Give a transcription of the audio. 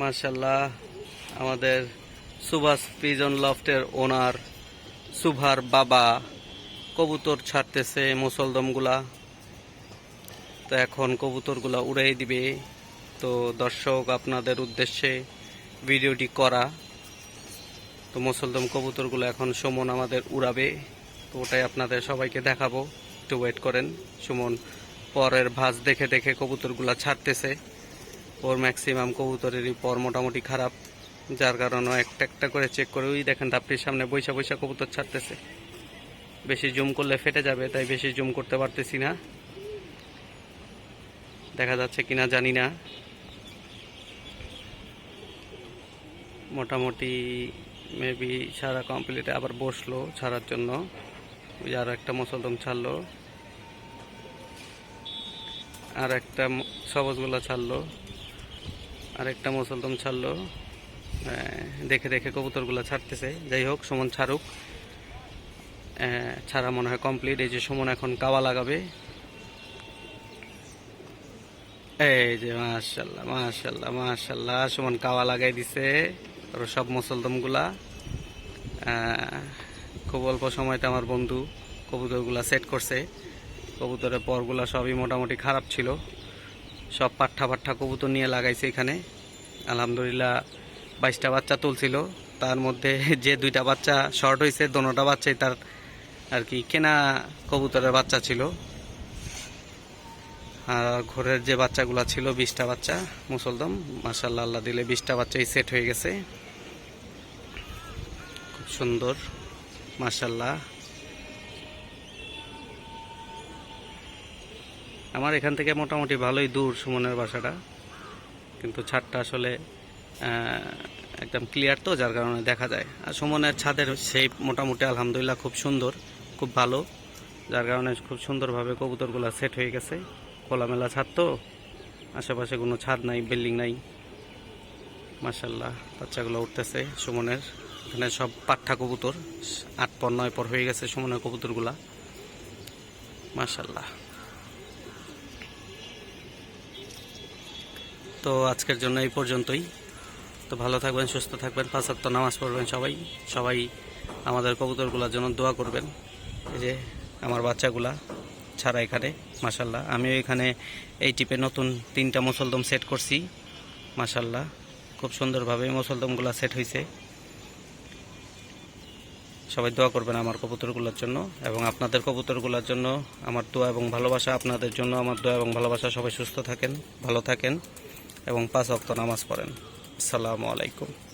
মার্শাল্লাহ আমাদের সুভাষ পিজন লফটের ওনার সুভার বাবা কবুতর ছাড়তেছে মুসলদমগুলা। তো এখন কবুতরগুলা উড়াই দিবে। তো দর্শক, আপনাদের উদ্দেশ্যে ভিডিওটি করা। তো মুসলদম কবুতরগুলো এখন সুমন আমাদের উড়াবে। তো ওটাই আপনাদের সবাইকে দেখাবো। একটু ওয়েট করেন। সুমন পরের ভাঁজ দেখে দেখে কবুতরগুলা ছাড়তেছে। ওর ম্যাক্সিমাম কবুতরেরই পর মোটামুটি খারাপ, যার কারণে একটা একটা করে চেক করে, ওই দেখেন তাপটির সামনে বৈশা বৈশা কবুতর ছাড়তেছে। বেশি জুম করলে ফেটে যাবে, তাই বেশি জুম করতে পারতেছি না। দেখা যাচ্ছে কিনা জানি না। মোটামুটি মেবি সারা কমপ্লিটে আবার বসল ছাড়ার জন্য। ওই আর একটা মুসলদম ছাড়লো। আর একটা সবুজগুলা ছাড়লো। আর একটা মুসলদম ছাড়লো। দেখে দেখে কবুতরগুলো ছাড়তেছে। যাই হোক, সুমন ছাড়ুক। ছাড়া মনে হয় কমপ্লিট এই যে সুমন এখন কাওয়া লাগাবে। এই যে মাশাল্লাহ মাশাল্লাহ মাশাল্লাহ সুমন কাওয়া লাগাই দিছে। আর সব মুসলদমগুলা। খুব অল্প সময়তে আমার বন্ধু কবুতরগুলা সেট করছে। কবুতরের পরগুলা সবই মোটামুটি খারাপ ছিল। সব পাঠা পাঠা কবুতর নিয়ে লাগাইছে এখানে। আলহামদুলিল্লাহ বাইশটা বাচ্চা তুলছিল। তার মধ্যে যে দুইটা বাচ্চা শর্ট হয়েছে দোনোটা বাচ্চাই তার আর কি কেনা কবুতরের বাচ্চা ছিল। আর ঘরের যে বাচ্চাগুলো ছিল, বিশটা বাচ্চা, মুসলদম। মাসাল্লাহ আল্লাহ দিলে বিশটা বাচ্চাই সেট হয়ে গেছে। খুব সুন্দর মাসাল্লাহ আমার এখান থেকে মোটামুটি ভালোই দূর সুমনের বাসাটা। কিন্তু ছাদটা আসলে একদম ক্লিয়ার তো, যার কারণে দেখা যায়। আর সুমনের ছাদের শেপ মোটামুটি আলহামদুলিল্লাহ খুব সুন্দর, খুব ভালো, যার কারণে খুব সুন্দরভাবে কবুতরগুলো সেট হয়ে গেছে। খোলামেলা ছাদ তো, আশেপাশে কোনো ছাদ নাই বিল্ডিং নাই। মাসাল্লাহ বাচ্চাগুলো উঠতেছে সুমনের। এখানে সব পাঠা কবুতর, আট পর নয় পর হয়ে গেছে সুমনের কবুতরগুলা। মাসাল্লাহ তো আজকের জন্য এই পর্যন্তই। তো ভালো থাকবেন, সুস্থ থাকবেন, পাঁচ ওয়াক্ত নামাজ পড়বেন সবাই। সবাই আমাদের কবুতরগুলোর জন্য দোয়া করবেন। এই যে আমার বাচ্চাগুলা ছাড়া এখানে মাসাল্লাহ আমিও এখানে এই টিপে নতুন তিনটা মুসলদম সেট করছি মাসাল্লাহ খুব সুন্দরভাবে মুসলদমগুলো সেট হয়েছে সবাই দোয়া করবেন আমার কবুতরগুলোর জন্য এবং আপনাদের কবুতরগুলোর জন্য আমার দোয়া এবং ভালোবাসা, আপনাদের জন্য আমার দোয়া এবং ভালোবাসা। সবাই সুস্থ থাকেন, ভালো থাকেন। এবং পাঁচ অক্ত নামাজ পড়েন। আসসালামু আলাইকুম।